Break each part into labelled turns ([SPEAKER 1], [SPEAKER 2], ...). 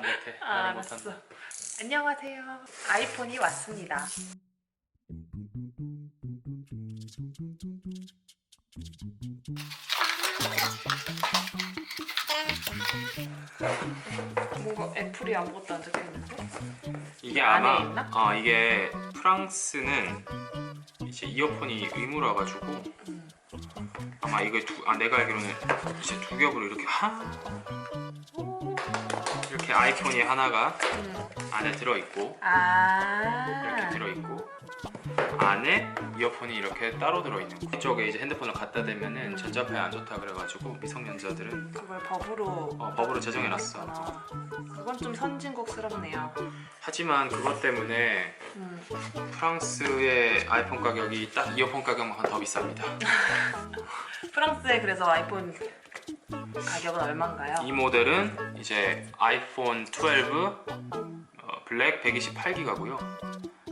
[SPEAKER 1] 못해.
[SPEAKER 2] 아,
[SPEAKER 1] 나는
[SPEAKER 2] 알았어.
[SPEAKER 1] 못한다.
[SPEAKER 2] 안녕하세요. 아이폰이 왔습니다. 뭔가 애플이 아무것도 안 적혀 있는데?
[SPEAKER 1] 이게
[SPEAKER 2] 안에
[SPEAKER 1] 아마
[SPEAKER 2] 있나?
[SPEAKER 1] 어 이게 프랑스는 이제 이어폰이 의무라 가지고
[SPEAKER 2] 음.
[SPEAKER 1] 아마 이게 두, 아 내가 알기로는 이제 두 겹으로 이렇게 하
[SPEAKER 2] 오.
[SPEAKER 1] 이렇게 아이폰이 하나가
[SPEAKER 2] 음.
[SPEAKER 1] 안에 들어 있고 이렇게
[SPEAKER 2] 아.
[SPEAKER 1] 들어 있고 안에 이어폰이 이렇게 따로 들어 있는 거. 이쪽에 이제 핸드폰을 갖다 대면은 전자파에 안 좋다 그래가지고 미성년자들은
[SPEAKER 2] 그걸 법으로
[SPEAKER 1] 어, 법으로 제정해놨어.
[SPEAKER 2] 했구나. 그건 좀 선진국스럽네요.
[SPEAKER 1] 하지만 그것 때문에
[SPEAKER 2] 음.
[SPEAKER 1] 프랑스의 아이폰 가격이 딱 이어폰 가격만큼 더 비쌉니다.
[SPEAKER 2] 프랑스에 그래서 아이폰 가격은 얼마인가요?
[SPEAKER 1] 이 모델은 이제 아이폰 12 어, 블랙 128기가고요.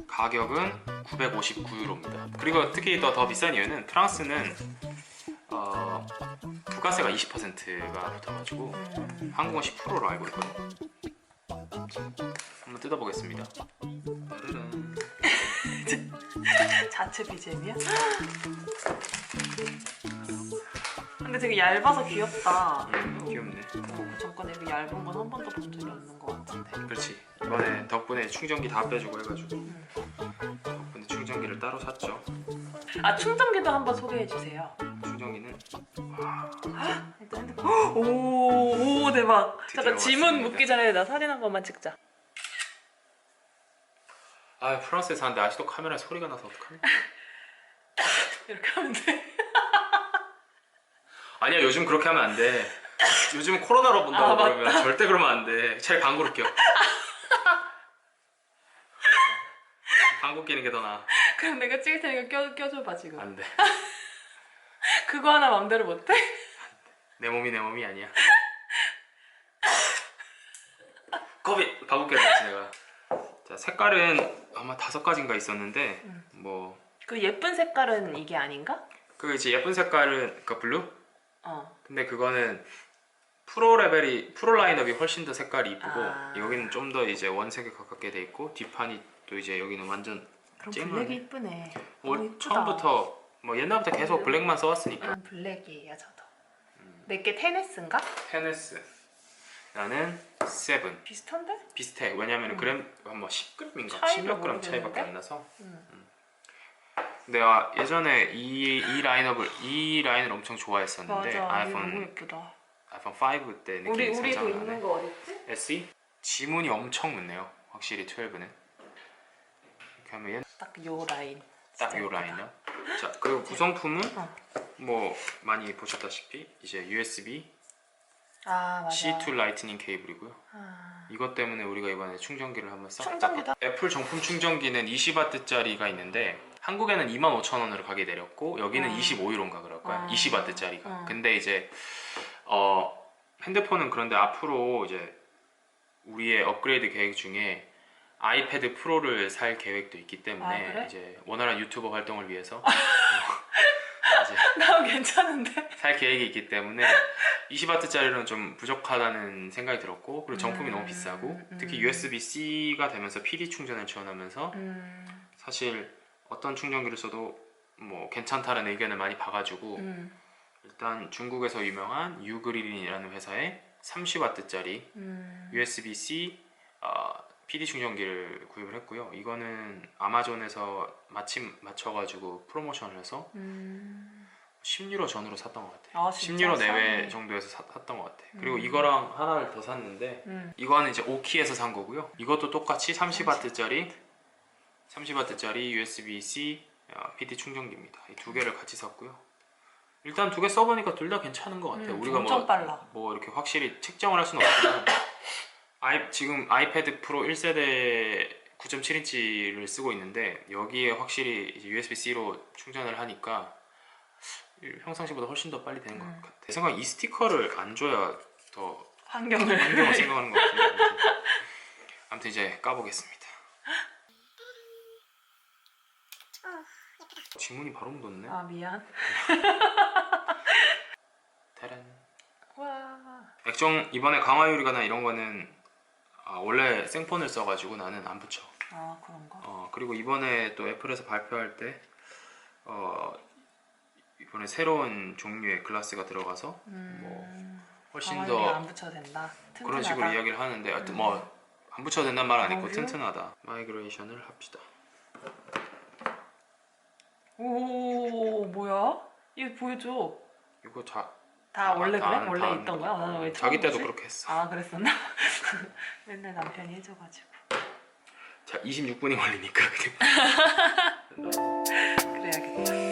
[SPEAKER 1] 가격은 959유로입니다. 그리고 특히 더, 더 비싼 이유는 프랑스는 어, 부가세가 20%가 붙어가지고
[SPEAKER 2] 음.
[SPEAKER 1] 한국은 10%로 알고 있거든요. 한번 뜯어보겠습니다.
[SPEAKER 2] 자체 BGM이야? 근데 되게 얇아서 귀엽다.
[SPEAKER 1] 음, 귀엽네.
[SPEAKER 2] 어, 잠깐 이렇게 얇은 건 한 번도 본 적이 없는 것 같은데.
[SPEAKER 1] 그렇지. 이번에 덕분에 충전기 다 빼주고 해가지고 덕분에 충전기를 따로 샀죠.
[SPEAKER 2] 아 충전기도 한번 소개해 주세요.
[SPEAKER 1] 충전기는
[SPEAKER 2] 일단 핸드폰. 오, 오 대박.
[SPEAKER 1] 드디어
[SPEAKER 2] 잠깐 지문
[SPEAKER 1] 왔습니다.
[SPEAKER 2] 묻기 전에 나 사진 한 번만 찍자.
[SPEAKER 1] 아 프랑스에 사는데 아직도 카메라에 소리가 나서 어떡하냐?
[SPEAKER 2] 이렇게 하면 돼.
[SPEAKER 1] 아니야 요즘 그렇게 하면 안 돼. 요즘 코로나로 본다고
[SPEAKER 2] 아, 맞다.
[SPEAKER 1] 그러면 절대 그러면 안 돼. 차라리 방구를 껴. 방구 끼는 게 더 나아.
[SPEAKER 2] 그럼 내가 찍을 테니까 껴 껴줘봐 지금.
[SPEAKER 1] 안 돼.
[SPEAKER 2] 그거 하나 맘대로 못해?
[SPEAKER 1] 내 몸이 내 몸이 아니야. 겁이 방구 껴야지 내가. 자 색깔은 아마 다섯 가지인가 있었는데
[SPEAKER 2] 음.
[SPEAKER 1] 뭐.
[SPEAKER 2] 그 예쁜 색깔은 이게 아닌가?
[SPEAKER 1] 그 이제 예쁜 색깔은 그 블루?
[SPEAKER 2] 어.
[SPEAKER 1] 근데 그거는 프로 레벨이 프로 라인업이 훨씬 더 색깔이 이쁘고
[SPEAKER 2] 아.
[SPEAKER 1] 여기는 좀 더 이제 원색에 가깝게 돼 있고 뒷판이 또 이제 여기는 완전
[SPEAKER 2] 그럼
[SPEAKER 1] 쨍하네.
[SPEAKER 2] 블랙이 이쁘네.
[SPEAKER 1] 뭐
[SPEAKER 2] 어, 이쁘다.
[SPEAKER 1] 처음부터 뭐 옛날부터 계속 블랙만 써왔으니까
[SPEAKER 2] 음, 블랙이에요 저도. 내게 테네스인가?
[SPEAKER 1] 테네스 나는 세븐
[SPEAKER 2] 비슷한데?
[SPEAKER 1] 비슷해 왜냐면
[SPEAKER 2] 음.
[SPEAKER 1] 그램 뭐 10g인가
[SPEAKER 2] 차이를
[SPEAKER 1] 10몇 그램 차이밖에? 안 나서
[SPEAKER 2] 음.
[SPEAKER 1] 내가 예전에 이, 이 라인업을 이 라인을 엄청 좋아했었는데
[SPEAKER 2] 맞아.
[SPEAKER 1] 아이폰
[SPEAKER 2] 너무 예쁘다.
[SPEAKER 1] 아이폰 5 때 느낌이
[SPEAKER 2] 우리 우리도
[SPEAKER 1] 나네
[SPEAKER 2] 있는 거 어딨지?
[SPEAKER 1] SE 지문이 엄청 많네요. 확실히 12는. 이렇게 하면 얘는
[SPEAKER 2] 딱요 라인.
[SPEAKER 1] 딱 요. 라인이요. 자, 그 구성품은
[SPEAKER 2] 어.
[SPEAKER 1] 뭐 많이 보셨다시피 이제 USB
[SPEAKER 2] 아 맞아.
[SPEAKER 1] C2 라이트닝 케이블이고요.
[SPEAKER 2] 아.
[SPEAKER 1] 이것 때문에 우리가 이번에 충전기를 한번 싹
[SPEAKER 2] 충전기다.
[SPEAKER 1] 다- 애플 정품 충전기는 20W짜리가 있는데 한국에는 25,000원으로 가게 내렸고 여기는
[SPEAKER 2] 어.
[SPEAKER 1] 25유로인가 그럴 거야.
[SPEAKER 2] 어.
[SPEAKER 1] 20W짜리가.
[SPEAKER 2] 어.
[SPEAKER 1] 근데 이제 어 핸드폰은 그런데 앞으로 이제 우리의 업그레이드 계획 중에 아이패드 프로를 살 계획도 있기 때문에
[SPEAKER 2] 아, 그래?
[SPEAKER 1] 이제 원활한 유튜버 활동을 위해서
[SPEAKER 2] 나 괜찮은데?
[SPEAKER 1] 살 계획이 있기 때문에 20와트짜리는 좀 부족하다는 생각이 들었고 그리고 정품이
[SPEAKER 2] 음,
[SPEAKER 1] 너무 비싸고 특히
[SPEAKER 2] 음.
[SPEAKER 1] USB-C가 되면서 PD 충전을 지원하면서
[SPEAKER 2] 음.
[SPEAKER 1] 사실 어떤 충전기를 써도 뭐 괜찮다는 의견을 많이 봐가지고
[SPEAKER 2] 음.
[SPEAKER 1] 일단 중국에서 유명한 유그릴이라는 회사의 30와트짜리
[SPEAKER 2] 음.
[SPEAKER 1] USB-C 어, PD 충전기를 구입을 했고요. 이거는 아마존에서 마침 맞춰가지고 프로모션을 해서
[SPEAKER 2] 음.
[SPEAKER 1] 10유로 전후로 샀던 것 같아요.
[SPEAKER 2] 아, 진짜
[SPEAKER 1] 10유로 내외. 정도에서 사- 샀던 것 같아. 그리고
[SPEAKER 2] 음.
[SPEAKER 1] 이거랑 하나를 더 샀는데
[SPEAKER 2] 음.
[SPEAKER 1] 이거는 이제 오키에서 산 거고요. 이것도 똑같이 30와트짜리 30와트짜리 USB-C 어, PD 충전기입니다. 이 두 개를 같이 샀고요. 일단 두 개 써보니까 둘 다 괜찮은 것 같아요.
[SPEAKER 2] 음,
[SPEAKER 1] 우리가
[SPEAKER 2] 엄청
[SPEAKER 1] 뭐,
[SPEAKER 2] 빨라.
[SPEAKER 1] 뭐 이렇게 확실히 측정을 할 수는 없지만 아이, 지금 아이패드 프로 1세대 9.7인치를 쓰고 있는데 여기에 확실히 USB-C로 충전을 하니까 평상시보다 훨씬 더 빨리 되는
[SPEAKER 2] 음.
[SPEAKER 1] 것 같아. 내 생각에 이 스티커를 안 줘야 더
[SPEAKER 2] 환경을.
[SPEAKER 1] 환경을 생각하는 것 같은데 아무튼, 아무튼 이제 까보겠습니다. 지문이 바로 묻었네.
[SPEAKER 2] 아 미안.
[SPEAKER 1] 타란.
[SPEAKER 2] 와.
[SPEAKER 1] 액정 이번에 강화 유리가 나 이런 거는 아 원래 생폰을 써가지고 나는 안 붙여.
[SPEAKER 2] 아 그런가?
[SPEAKER 1] 어 그리고 이번에 또 애플에서 발표할 때 어, 이번에 새로운 종류의 글라스가 들어가서
[SPEAKER 2] 음,
[SPEAKER 1] 훨씬
[SPEAKER 2] 가만히 더안 붙여도 된다. 튼튼하다.
[SPEAKER 1] 그런 식으로 이야기를 하는데 하여튼
[SPEAKER 2] 음.
[SPEAKER 1] 뭐안 붙여도 된다는 말 안 했고. 튼튼하다. 마이그레이션을 합시다.
[SPEAKER 2] 오 뭐야? 이거 보여줘.
[SPEAKER 1] 이거
[SPEAKER 2] 다다
[SPEAKER 1] 아,
[SPEAKER 2] 원래
[SPEAKER 1] 다
[SPEAKER 2] 그래? 원래
[SPEAKER 1] 다 아는
[SPEAKER 2] 있던
[SPEAKER 1] 거야.
[SPEAKER 2] 나는 왜
[SPEAKER 1] 자기 때도? 그렇게 했어.
[SPEAKER 2] 아 그랬었나? 맨날 남편이 해줘가지고.
[SPEAKER 1] 자 26분이 걸리니까
[SPEAKER 2] 그래야겠다.